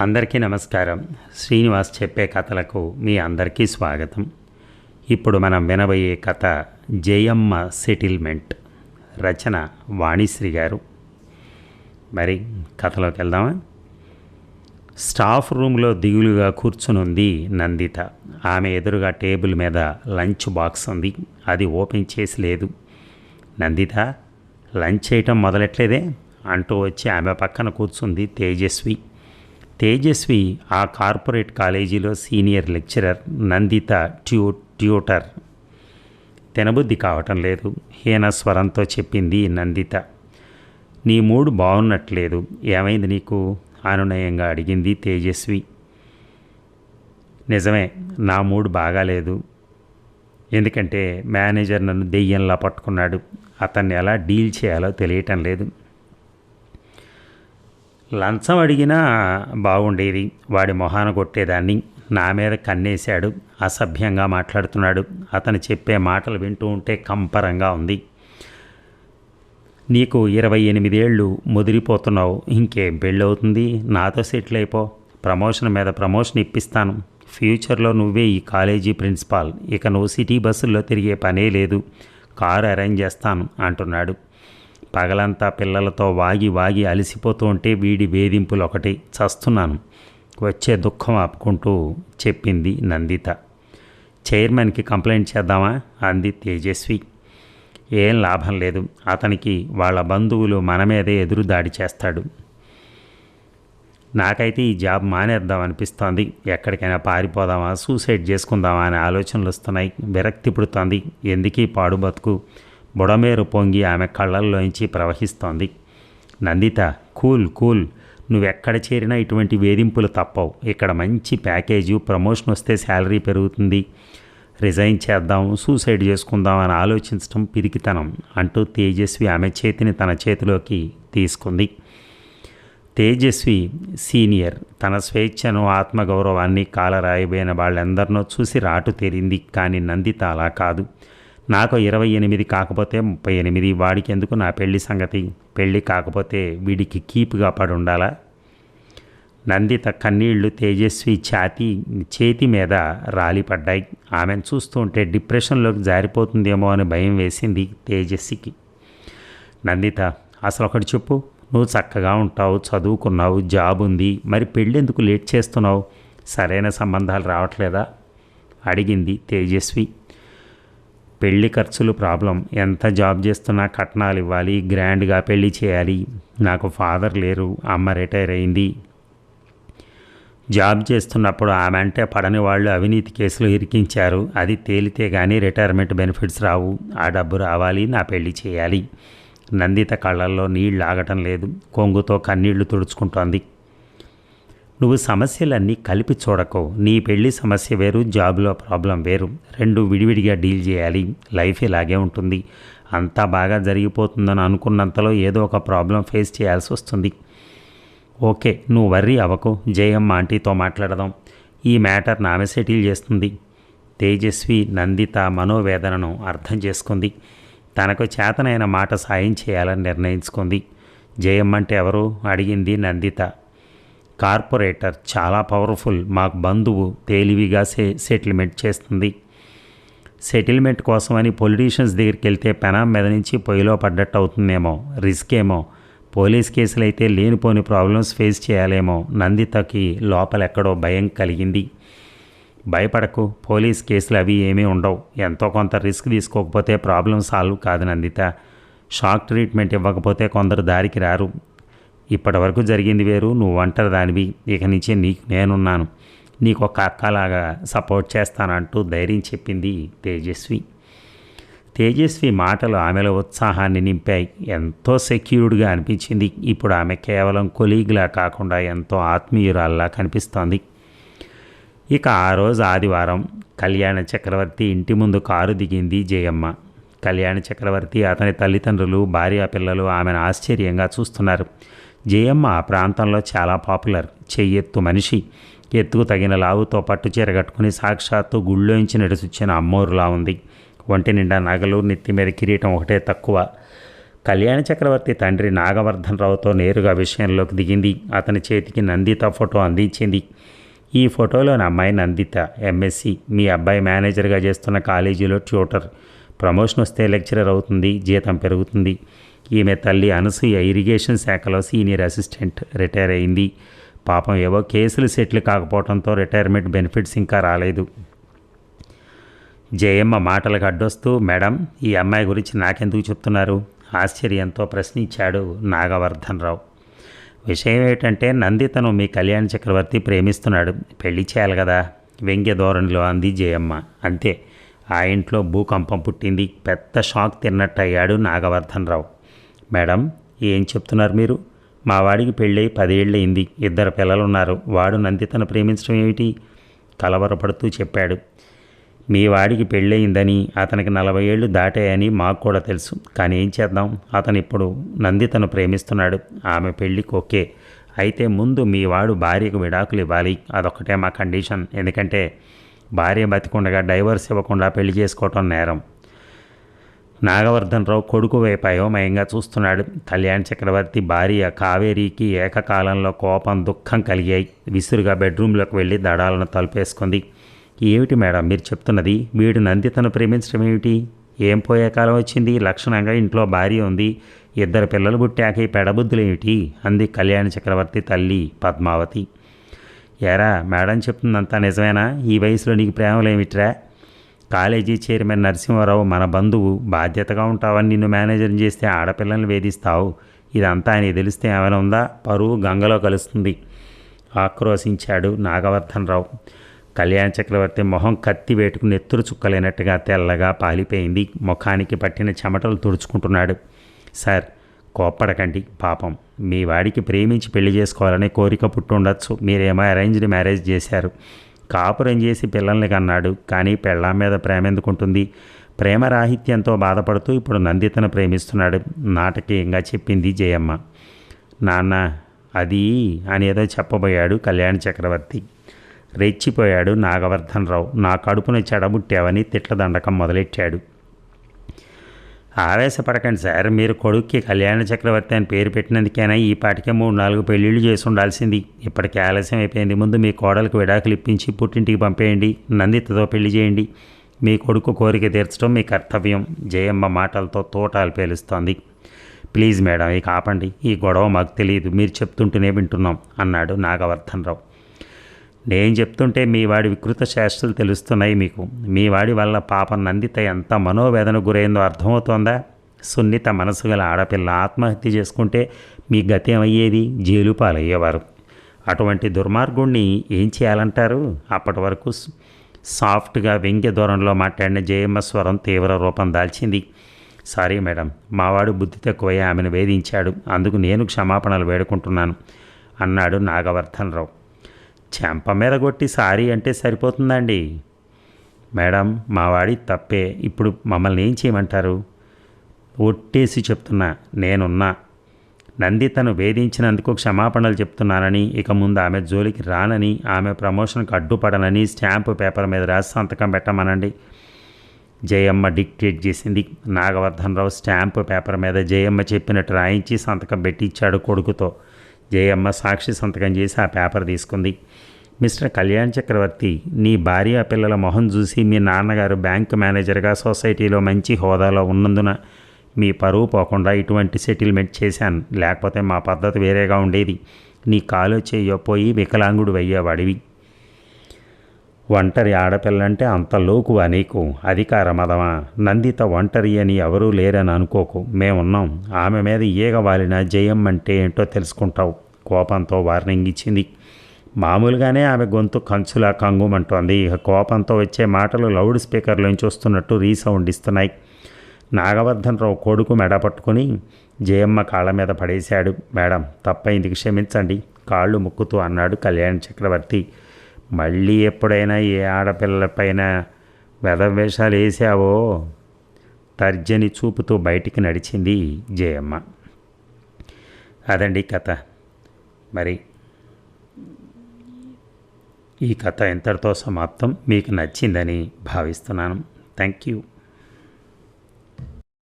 అందరికీ నమస్కారం. శ్రీనివాస్ చెప్పే కథలకు మీ అందరికీ స్వాగతం. ఇప్పుడు మనం వినబోయే కథ జయమ్మ సెటిల్మెంట్ రచన వాణిశ్రీ గారు. మరి కథలోకి వెళ్దామా? స్టాఫ్ రూమ్లో దిగులుగా కూర్చునుంది నందిత. ఆమె ఎదురుగా టేబుల్ మీద లంచ్ బాక్స్ ఉంది. అది ఓపెన్ చేసి లేదు. నందిత లంచ్ చేయటం మొదలెట్లేదే అంటూ వచ్చి ఆమె పక్కన కూర్చుంది తేజస్వి. తేజస్వి ఆ కార్పొరేట్ కాలేజీలో సీనియర్ లెక్చరర్ నందిత ట్యూ ట్యూటర్. తినబుద్ధి కావటం లేదు. హీన స్వరంతో చెప్పింది నందిత. నీ మూడు బాగున్నట్లేదు ఏమైంది నీకు? అనునయంగా అడిగింది తేజస్వి. నిజమే నా మూడు బాగాలేదు. ఎందుకంటే మేనేజర్ నన్ను దెయ్యంలా పట్టుకున్నాడు. అతన్ని ఎలా డీల్ చేయాలో తెలియటం లేదు. లంచం అడిగినా బాగుండేది వాడి మొహాన కొట్టేదాన్ని. నా మీద కన్నేశాడు. అసభ్యంగా మాట్లాడుతున్నాడు. అతను చెప్పే మాటలు వింటూ ఉంటే కంపరంగా ఉంది. నీకు ఇరవై ఎనిమిదేళ్ళు ముదిరిపోతున్నావు. ఇంకేం పెళ్ళవుతుంది. నాతో సెటిల్ అయిపో. ప్రమోషన్ మీద ప్రమోషన్ ఇప్పిస్తాను. ఫ్యూచర్లో నువ్వే ఈ కాలేజీ ప్రిన్సిపాల్. ఇక నువ్వు సిటీ బస్సుల్లో తిరిగే పనే లేదు. కారు అరేంజ్ చేస్తాను అంటున్నాడు. పగలంతా పిల్లలతో వాగి వాగి అలసిపోతూ ఉంటే వీడి వేధింపులు ఒకటి చస్తున్నాను. వచ్చే దుఃఖం ఆపుకుంటూ చెప్పింది నందిత. చైర్మన్కి కంప్లైంట్ చేద్దామా? అంది తేజస్వి. ఏం లాభం లేదు. అతనికి వాళ్ళ బంధువులు మన మీదే ఎదురు దాడి చేస్తాడు. నాకైతే ఈ జాబ్ మానేద్దాం అనిపిస్తోంది. ఎక్కడికైనా పారిపోదామా? సూసైడ్ చేసుకుందామా? అనే ఆలోచనలు వస్తున్నాయి విరక్తి పుడుతోంది. ఎందుకీ పాడు బతుకు? బుడమేరు పొంగి ఆమె కళ్ళల్లోంచి ప్రవహిస్తోంది. Nanditha cool cool. నువ్వెక్కడ చేరినా ఇటువంటి వేధింపులు తప్పవు. ఇక్కడ మంచి ప్యాకేజు ప్రమోషన్ వస్తే శాలరీ పెరుగుతుంది. రిజైన్ చేద్దాం సూసైడ్ చేసుకుందాం అని ఆలోచించడం పిరికితనం అంటూ తేజస్వి ఆమె చేతిని తన చేతిలోకి తీసుకుంది. తేజస్వి సీనియర్. తన స్వేచ్ఛను ఆత్మగౌరవాన్ని కాలరాయిపోయిన వాళ్ళందరినో చూసి రాటు తేరింది కానీ నందిత అలా కాదు. నాకు ఇరవై ఎనిమిది కాకపోతే ముప్పై ఎనిమిది. వాడికి ఎందుకు నా పెళ్ళి సంగతి? పెళ్ళి కాకపోతే వీడికి కీపుగా పడి ఉండాలా నందిత కన్నీళ్ళు తేజస్వి ఛాతి చేతి మీద రాలిపడ్డాయి ఆమెను చూస్తుంటే డిప్రెషన్లోకి జారిపోతుందేమో అని భయం వేసింది తేజస్వికి. నందిత అసలు ఒకటి చెప్పు. నువ్వు చక్కగా ఉంటావు చదువుకున్నావు జాబ్ ఉంది. మరి పెళ్ళెందుకు లేట్ చేస్తున్నావు? సరైన సంబంధాలు రావట్లేదా? అడిగింది తేజస్వి. పెళ్ళి ఖర్చులు ప్రాబ్లం. ఎంత జాబ్ చేస్తున్నా కట్నాలు ఇవ్వాలి గ్రాండ్గా పెళ్ళి చేయాలి. నాకు ఫాదర్ లేరు అమ్మ రిటైర్ అయింది. జాబ్ చేస్తున్నప్పుడు ఆమె అంటే పడని వాళ్ళు అవినీతి కేసులు ఇరికించారు. అది తేలితే కానీ రిటైర్మెంట్ బెనిఫిట్స్ రావు. ఆ డబ్బు రావాలి నా పెళ్ళి చేయాలి. నందిత కళ్ళల్లో నీళ్ళు ఆగటం లేదు. కొంగుతో కన్నీళ్ళు తుడుచుకుంటోంది. నువ్వు సమస్యలన్నీ కలిపి చూడకు. నీ పెళ్ళి సమస్య వేరు జాబ్లో ప్రాబ్లం వేరు. రెండు విడివిడిగా డీల్ చేయాలి. లైఫ్ ఇలాగే ఉంటుంది. అంతా బాగా జరిగిపోతుందని అనుకున్నంతలో ఏదో ఒక ప్రాబ్లం ఫేస్ చేయాల్సి వస్తుంది. ఓకే నువ్వు వర్రీ అవ్వకు. జయమ్మ ఆంటీతో మాట్లాడదాం. ఈ మ్యాటర్ నామె సెటిల్ చేస్తుంది. తేజస్వి నందిత మనోవేదనను అర్థం చేసుకుంది. తనకు చేతనైన మాట సాయం చేయాలని నిర్ణయించుకుంది. జయమ్మ అంటే ఎవరు? అడిగింది నందిత. కార్పొరేటర్ చాలా పవర్ఫుల్ మాకు బంధువు తేలివిగా సే సెటిల్మెంట్ చేస్తుంది. సెటిల్మెంట్ కోసమని పొలిటీషియన్స్ దగ్గరికి వెళ్తే పెనం మీద నుంచి పొయ్యిలో పడ్డట్టు అవుతుందేమో రిస్క్ ఏమో పోలీస్ కేసులు అయితే లేనిపోని ప్రాబ్లమ్స్ ఫేస్ చేయాలేమో. నందితకి లోపల ఎక్కడో భయం కలిగింది. భయపడకు పోలీస్ కేసులు అవి ఏమీ ఉండవు. ఎంతో కొంత రిస్క్ తీసుకోకపోతే ప్రాబ్లం సాల్వ్ కాదు నందిత. షాక్ ట్రీట్మెంట్ ఇవ్వకపోతే కొందరు దారికి రారు. ఇప్పటివరకు జరిగింది వేరు నువ్వు ఒంటరి దానివి ఇక నుంచి నీకు నేనున్నాను. నీకు ఒక అక్కలాగా సపోర్ట్ చేస్తానంటూ ధైర్యం చెప్పింది తేజస్వి. తేజస్వి మాటలు ఆమెలో ఉత్సాహాన్ని నింపాయి. ఎంతో సెక్యూర్డ్గా అనిపించింది. ఇప్పుడు ఆమె కేవలం కొలీగ్లా కాకుండా ఎంతో ఆత్మీయురాల్లా కనిపిస్తోంది. ఇక ఆ రోజు ఆదివారం కళ్యాణ చక్రవర్తి ఇంటి ముందు కారు దిగింది జయమ్మ. కళ్యాణ చక్రవర్తి అతని తల్లిదండ్రులు భార్యా పిల్లలు ఆమెను ఆశ్చర్యంగా చూస్తున్నారు. జయమ్మ ఆ ప్రాంతంలో చాలా పాపులర్. చెయ్యెత్తు మనిషి. ఎత్తుకు తగిన లావుతో పట్టు చీర కట్టుకుని సాక్షాత్తు గుళ్ళోంచి నడిచొచ్చిన అమ్మోరులా ఉంది. ఒంటి నిండా నగలు నెత్తి మీద కిరీటం ఒకటే తక్కువ. కళ్యాణ చక్రవర్తి తండ్రి నాగవర్ధనరావుతో నేరుగా విషయంలోకి దిగింది. అతని చేతికి నందిత ఫోటో అందించింది. ఈ ఫోటోలోని అమ్మాయి నందిత ఎంఎస్సి. మీ అబ్బాయి మేనేజర్గా చేస్తున్న కాలేజీలో ట్యూటర్. ప్రమోషన్ వస్తే లెక్చరర్ అవుతుంది జీతం పెరుగుతుంది. ఈమె తల్లి అనసూయ ఇరిగేషన్ శాఖలో సీనియర్ అసిస్టెంట్ రిటైర్ అయింది. పాపం ఏవో కేసులు సెటిల్ కాకపోవడంతో రిటైర్మెంట్ బెనిఫిట్స్ ఇంకా రాలేదు. జయమ్మ మాటలకు అడ్డొస్తూ మేడం ఈ అమ్మాయి గురించి నాకెందుకు చెప్తున్నారు? ఆశ్చర్యంతో ప్రశ్నించాడు నాగవర్ధన్ రావు. విషయం ఏమిటంటే నందితను మీ కళ్యాణ్ చక్రవర్తి ప్రేమిస్తున్నాడు. పెళ్ళి చేయాలి కదా. వ్యంగ్య ధోరణిలో అంది జయమ్మ. అంతే. ఆ ఇంట్లో భూకంపం పుట్టింది. పెద్ద షాక్ తిన్నట్టు అయ్యాడు నాగవర్ధన్ రావు. మేడం ఏం చెప్తున్నారు మీరు? మా వాడికి పెళ్ళై పదేళ్ళయింది ఇద్దరు పిల్లలు ఉన్నారు వాడు నందితను ప్రేమించడం ఏమిటి? కలవరపడుతూ చెప్పాడు. మీ వాడికి పెళ్ళయిందని అతనికి నలభై ఏళ్ళు దాటాయని మాకు కూడా తెలుసు. కానీ ఏం చేద్దాం? అతను ఇప్పుడు నందితను ప్రేమిస్తున్నాడు. ఆమె పెళ్ళికి ఓకే. అయితే ముందు మీ వాడు భార్యకు విడాకులు ఇవ్వాలి. అదొక్కటే మా కండిషన్. ఎందుకంటే భార్య బతికుండగా డైవర్స్ ఇవ్వకుండా పెళ్ళి చేసుకోవటం నేరం. నాగవర్ధన్ రావు కొడుకు వైపు అయోమయంగా చూస్తున్నాడు. కళ్యాణ్ చక్రవర్తి భార్య కావేరీకి ఏకకాలంలో కోపం దుఃఖం కలిగాయి. విసురుగా బెడ్రూమ్లోకి వెళ్ళి దడాలను తలుపేసుకుంది. ఏమిటి మేడం మీరు చెప్తున్నది? వీడు నందితను ప్రేమించడం ఏమిటి? ఏం పోయే కాలం వచ్చింది? లక్షణంగా ఇంట్లో భార్య ఉంది. ఇద్దరు పిల్లలు పుట్టాక ఈ పెడబుద్ధులు ఏమిటి? అంది కళ్యాణ చక్రవర్తి తల్లి పద్మావతి. ఎరా మేడం చెప్తుందంతా నిజమేనా? ఈ వయసులో నీకు ప్రేమలేమిట్రా? కాలేజీ చైర్మన్ నరసింహారావు మన బంధువు బాధ్యతగా ఉంటావని నిన్ను మేనేజర్ చేస్తే ఆడపిల్లల్ని వేధిస్తావు. ఇదంతా ఆయన తెలిస్తే ఏమైనా ఉందా? పరువు గంగలో కలుస్తుంది. ఆక్రోశించాడు నాగవర్ధన్ రావు కళ్యాణ చక్రవర్తి మొహం కత్తి వేటుకు నెత్తురు చుక్కలేనట్టుగా తెల్లగా పాలిపోయింది. ముఖానికి పట్టిన చెమటలు తుడుచుకుంటున్నాడు. సార్ కోప్పడకండి పాపం. మీ వాడికి ప్రేమించి పెళ్ళి చేసుకోవాలనే కోరిక పుట్టుండొచ్చు. మీరేమో అరేంజ్డ్ మ్యారేజ్ చేశారు. కాపురం చేసి పిల్లల్ని కన్నాడు. కానీ పెళ్ళాం మీద ప్రేమ ఎందుకుంటుంది? ప్రేమ రాహిత్యంతో బాధపడుతూ ఇప్పుడు నందితను ప్రేమిస్తున్నాడు. నాటకీయంగా చెప్పింది జయమ్మ. నాన్న అది అని ఏదో చెప్పబోయాడు కళ్యాణ చక్రవర్తి. రెచ్చిపోయాడు నాగవర్ధన్ రావు. నా కడుపున చెడబుట్టావని తిట్ల దండకం మొదలెట్టాడు. ఆవేశపడకండి సార్. మీరు కొడుక్కి కళ్యాణ చక్రవర్తి అని పేరు పెట్టినందుకైనా ఈ పాటికే మూడు నాలుగు పెళ్ళిళ్ళు చేసి ఉండాల్సింది. ఇప్పటికి ఆలస్యం అయిపోయింది. ముందు మీ కోడలకు విడాకులు ఇప్పించి పుట్టింటికి పంపేయండి. నందితతో పెళ్ళి చేయండి. మీ కొడుకు కోరిక తీర్చడం మీ కర్తవ్యం. జయమ్మ మాటలతో తోటాలు పేలుస్తోంది. ప్లీజ్ మేడం ఇక ఆపండి. ఈ గొడవ మాకు తెలియదు. మీరు చెప్తుంటేనే వింటున్నాం అన్నాడు నాగవర్ధనరావు నేను చెప్తుంటే మీ వాడి వికృత శాస్త్రాలు తెలుస్తున్నాయి మీకు. మీ వాడి వల్ల పాపం నందిత ఎంత మనోవేదన గురైందో అర్థమవుతోందా? సున్నిత మనసు గల ఆడపిల్ల ఆత్మహత్య చేసుకుంటే మీ గతి ఏమయ్యేది జైలు పాలయ్యేవారు. అటువంటి దుర్మార్గుణ్ణి ఏం చేయాలంటారు? అప్పటి వరకు సాఫ్ట్గా వ్యంగ్య దూరంలో మాట్లాడిన జయమ్మ స్వరం తీవ్ర రూపం దాల్చింది. సారీ మేడం మావాడు బుద్ధి తక్కువై ఆమెను వేధించాడు. అందుకు నేను క్షమాపణలు వేడుకుంటున్నాను అన్నాడు నాగవర్ధన్ రావు చెంప మీద కొట్టి సారీ అంటే సరిపోతుందండి. మేడం మావాడి తప్పే. ఇప్పుడు మమ్మల్ని ఏం చేయమంటారు? ఒట్టేసి చెప్తున్నా నేనున్నా. నందితను వేధించినందుకు క్షమాపణలు చెప్తున్నానని ఇక ముందు ఆమె జోలికి రానని ఆమె ప్రమోషన్కి అడ్డుపడనని స్టాంపు పేపర్ మీద రాసి సంతకం పెట్టమనండి. జయమ్మ డిక్టేట్ చేసింది. నాగవర్ధనరావు స్టాంపు పేపర్ మీద జయమ్మ చెప్పినట్టు రాయించి సంతకం పెట్టించాడు కొడుకుతో. జయమ్మ సాక్షి సంతకం చేసి ఆ పేపర్ తీసుకుంది. మిస్టర్ కళ్యాణ్ చక్రవర్తి నీ భార్య పిల్లల మొహం చూసి మీ నాన్నగారు బ్యాంకు మేనేజర్గా సొసైటీలో మంచి హోదాలో ఉన్నందున మీ పరువు పోకుండా ఇటువంటి సెటిల్మెంట్ చేశాను. లేకపోతే మా పద్ధతి వేరేగా ఉండేది. నీ కాలు చేయపోయి వికలాంగుడు అయ్యేవాడివి. ఒంటరి ఆడపిల్లంటే అంత లోకువా నీకు? అధికార మదమా? నందిత ఒంటరి అని ఎవరూ లేరని అనుకోకు. మేమున్నాం. ఆమె మీద ఈగ వాలిన జయం అంటే ఏంటో తెలుసుకుంటావు. కోపంతో వార్నింగ్ ఇచ్చింది. మామూలుగానే ఆమె గొంతు కంచులా కంగుమంటోంది. ఇక కోపంతో వచ్చే మాటలు లౌడ్ స్పీకర్లోంచి వస్తున్నట్టు రీసౌండ్ ఇస్తున్నాయి. నాగవర్ధన్ రావు కొడుకు మెడ పట్టుకుని జయమ్మ కాళ్ళ మీద పడేశాడు. మేడం తప్పైంది క్షమించండి. కాళ్ళు ముక్కుతూ అన్నాడు కళ్యాణ్ చక్రవర్తి. మళ్ళీ ఎప్పుడైనా ఏ ఆడపిల్లలపైన వెధవేషాలు వేసావో తర్జని చూపుతూ బయటికి నడిచింది జయమ్మ. అదండి కథ. మరి ఈ కథ ఎంతటితో సమాప్తం. మీకు నచ్చిందని భావిస్తున్నాను. Thank you.